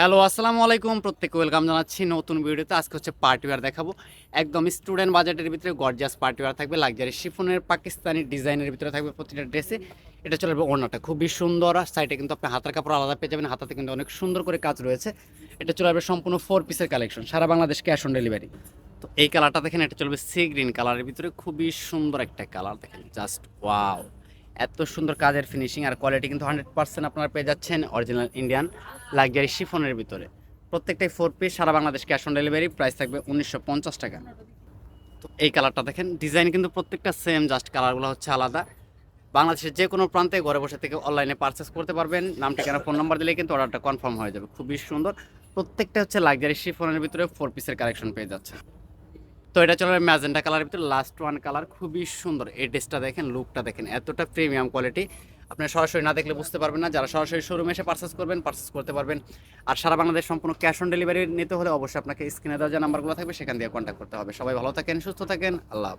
Hello, আসসালামু আলাইকুম। প্রত্যেক ওয়েলকাম জানাচ্ছি নতুন ভিডিওতে। আজকে হচ্ছে পার্টিওয়ার দেখাবো। একদম স্টুডেন্ট বাজেটের ভিতরে গর্জিয়াস পার্টিওয়ার থাকবে। লাগজারি শিফনের পাকিস্তানি ডিজাইনের ভিতরে থাকবে প্রতিটা ড্রেসে। এটা চলে যাবে ওড়নাটা। খুবই সুন্দর। আর সাইডে কিন্তু আপনি হাতের কাপড় আলাদা পেয়ে যাবেন। হাতাতে কিন্তু অনেক সুন্দর করে কাজ রয়েছে। এটা চলে যাবে সম্পূর্ণ ফোর পিসের কালেকশন সারা বাংলাদেশ ক্যাশ অন ডেলিভারি তো এই কালারটা দেখেন, এটা চলবে সি গ্রিন কালারের ভিতরে। খুবই সুন্দর একটা কালার দেখেন। জাস্ট ওয়াও এত সুন্দর কাজের ফিনিশিং আর কোয়ালিটি কিন্তু হান্ড্রেড পার্সেন্ট আপনারা পেয়ে যাচ্ছেন অরিজিনাল ইন্ডিয়ান লাক্সারি শিফনের ভিতরে। প্রত্যেকটাই four piece Sara Bangladesh cash on delivery price থাকবে উনিশশো পঞ্চাশ টাকা। তো এই কালারটা দেখেন ডিজাইন কিন্তু প্রত্যেকটা সেম জাস্ট কালারগুলো হচ্ছে আলাদা। বাংলাদেশের যে কোনো প্রান্তে ঘরে বসে থেকে অনলাইনে পারচেস করতে পারবেন। নাম, ঠিকানা ফোন নাম্বার দিলে কিন্তু অর্ডারটা কনফার্ম হয়ে যাবে। খুবই সুন্দর। প্রত্যেকটা হচ্ছে লাক্সারি শিফনের ভিতরে ফোর পিসের কালেকশন পেয়ে যাচ্ছে তো এটা চলে ম্যাজেন্টা কালার ভিতরে লাস্ট ওয়ান কালার খুবই সুন্দর। এই ড্রেসটা দেখেন লুকটা দেখেন, এতটা প্রিমিয়াম কোয়ালিটি আপনি সরাসরি না দেখলে বুঝতে পারবেন না, যারা সরাসরি শোরুমে এসে পারচেস করবেন পারচেস করতে পারবেন। আর সারা বাংলাদেশ সম্পূর্ণ ক্যাশ অন ডেলিভারি নিতে হলে অবশ্যই আপনাকে স্ক্রিনে দেওয়া যে নাম্বারগুলো থাকবে, সেখান দিয়ে কন্ট্যাক্ট করতে হবে। সবাই ভালো থাকেন, সুস্থ থাকেন, আল্লাহ